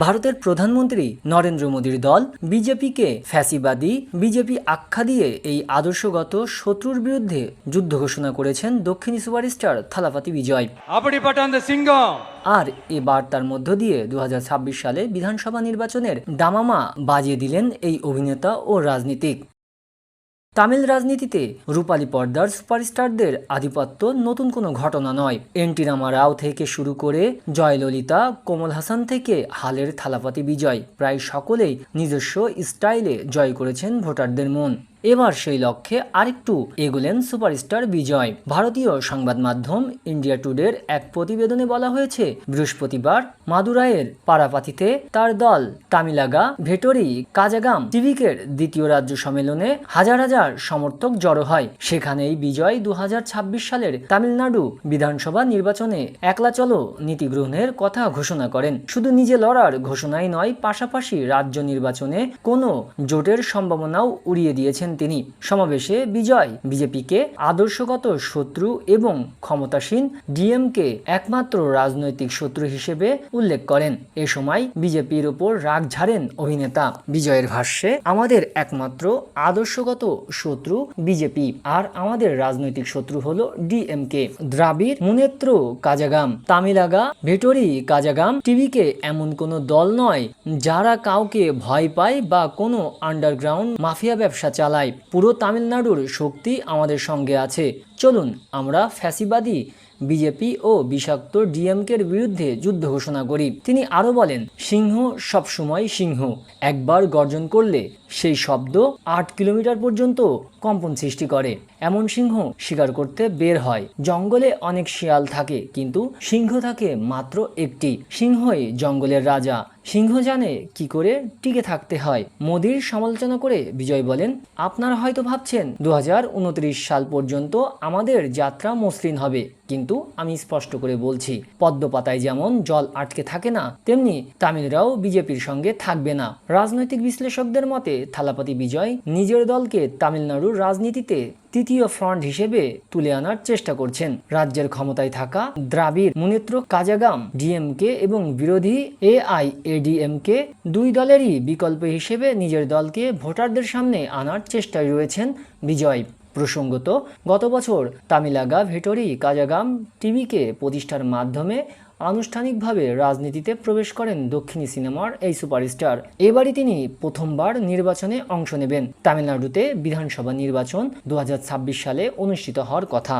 ভারতের প্রধানমন্ত্রী নরেন্দ্র মোদীর দল বিজেপিকে ফ্যাসিবাদী বিজেপি আখ্যা দিয়ে এই আদর্শগত শত্রুর বিরুদ্ধে যুদ্ধ ঘোষণা করেছেন দক্ষিণী সুপারস্টার থালাপাতি বিজয়। আর এ বার্তার মধ্য দিয়ে দু হাজার ছাব্বিশ সালে বিধানসভা নির্বাচনের দামামা বাজিয়ে দিলেন এই অভিনেতা ও রাজনীতিক। তামিল রাজনীতিতে রূপালী পর্দার সুপারস্টারদের আধিপত্য নতুন কোনো ঘটনা নয়। এনটি রামা রাও থেকে শুরু করে জয়ললিতা, কোমল হাসান থেকে হালের থালাপাতি বিজয়। প্রায় সকলেই নিজস্ব স্টাইলে জয় করেছেন ভোটারদের মন। এবার সেই লক্ষ্যে আরেকটু এগোলেন সুপারস্টার বিজয়। ভারতীয় সংবাদ মাধ্যম ইন্ডিয়া টুডের এক প্রতিবেদনে বলা হয়েছে, বৃহস্পতিবার মাদুরাইয়ের পারাপাতিতে তার দল তামিলাগা, ভেটরি, কাজাগাম টিভিকের দ্বিতীয় রাজ্য সম্মেলনে হাজার হাজার সমর্থক জড়ো হয়। সেখানেই বিজয় দু হাজার ছাব্বিশ সালের তামিলনাড়ু বিধানসভা নির্বাচনে একলা চলো নীতি গ্রহণের কথা ঘোষণা করেন। শুধু নিজে লড়ার ঘোষণাই নয়, পাশাপাশি রাজ্য নির্বাচনে কোনো জোটের সম্ভাবনাও উড়িয়ে দিয়েছেন তিনি সমাবেশে বিজয়। বিজেপিকে আদর্শগত শত্রু এবং ক্ষমতাসীন ডিএমকে একমাত্র রাজনৈতিক শত্রু হিসেবে উল্লেখ করেন। এ সময় বিজেপির ওপর রাগ ঝাড়েন অভিনেতা। বিজয়ের ভাষ্যে, আমাদের একমাত্র আদর্শগত শত্রু বিজেপি, আর আমাদের রাজনৈতিক শত্রু হলো ডিএমকে। দ্রাবিড় মুনেত্র কাজাগাম, তামিলাগা ভেটরি কাজাগাম টিভিকে এমন কোনো দল নয় যারা কাউকে ভয় পায় বা কোনো আন্ডারগ্রাউন্ড মাফিয়া ব্যবসা চালায়। পুরো তামিলনাড়ুর শক্তি আমাদের সঙ্গে আছে। চলুন, আমরা ফ্যাসিবাদী, বিজেপি ও বিষাক্ত ডিএমকের বিরুদ্ধে যুদ্ধ ঘোষণা করি। তিনি আরও বলেন, সিংহ সবসময় সিংহ। একবার গর্জন করলে সেই শব্দ আট কিলোমিটার পর্যন্ত কম্পন সৃষ্টি করে। এমন সিংহ শিকার করতে বের হয়। জঙ্গলে অনেক শিয়াল থাকে, কিন্তু সিংহ থাকে মাত্র একটি। সিংহই জঙ্গলের রাজা। সিংহ জানে কি করে টিকে থাকতে হয়। মোদির সমালোচনা করে বিজয় বলেন, আপনারা হয়তো ভাবছেন দু হাজার উনত্রিশ সাল পর্যন্ত আমাদের যাত্রা মসৃণ হবে, কিন্তু আমি স্পষ্ট করে বলছি, পদ্মপাতায় যেমন জল আটকে থাকে না, তেমনি তামিলরাও বিজেপির সঙ্গে থাকবে না। রাজনৈতিক বিশ্লেষকদের মতে, থালাপাতি বিজয় নিজের দলকে তামিলনাড়ুর রাজনীতিতে তৃতীয় ফ্রন্ট হিসেবে তুলে আনার চেষ্টা করছেন। রাজ্যের ক্ষমতায় থাকা দ্রাবিড় মুনেত্র কাজাগাম, ডিএমকে এবং বিরোধী এআই এডিএমকে দুই দলেরই বিকল্প হিসেবে নিজের দলকে ভোটারদের সামনে আনার চেষ্টায় রয়েছেন বিজয়। প্রসঙ্গত, গত বছর তামিলাগা ভেটরি কাজাগাম টিভিকে প্রতিষ্ঠার মাধ্যমে আনুষ্ঠানিকভাবে রাজনীতিতে প্রবেশ করেন দক্ষিণী সিনেমার এই সুপারস্টার। এবারই তিনি প্রথমবার নির্বাচনে অংশ নেবেন। তামিলনাড়ুতে বিধানসভা নির্বাচন দু হাজার ছাব্বিশ সালে অনুষ্ঠিত হওয়ার কথা।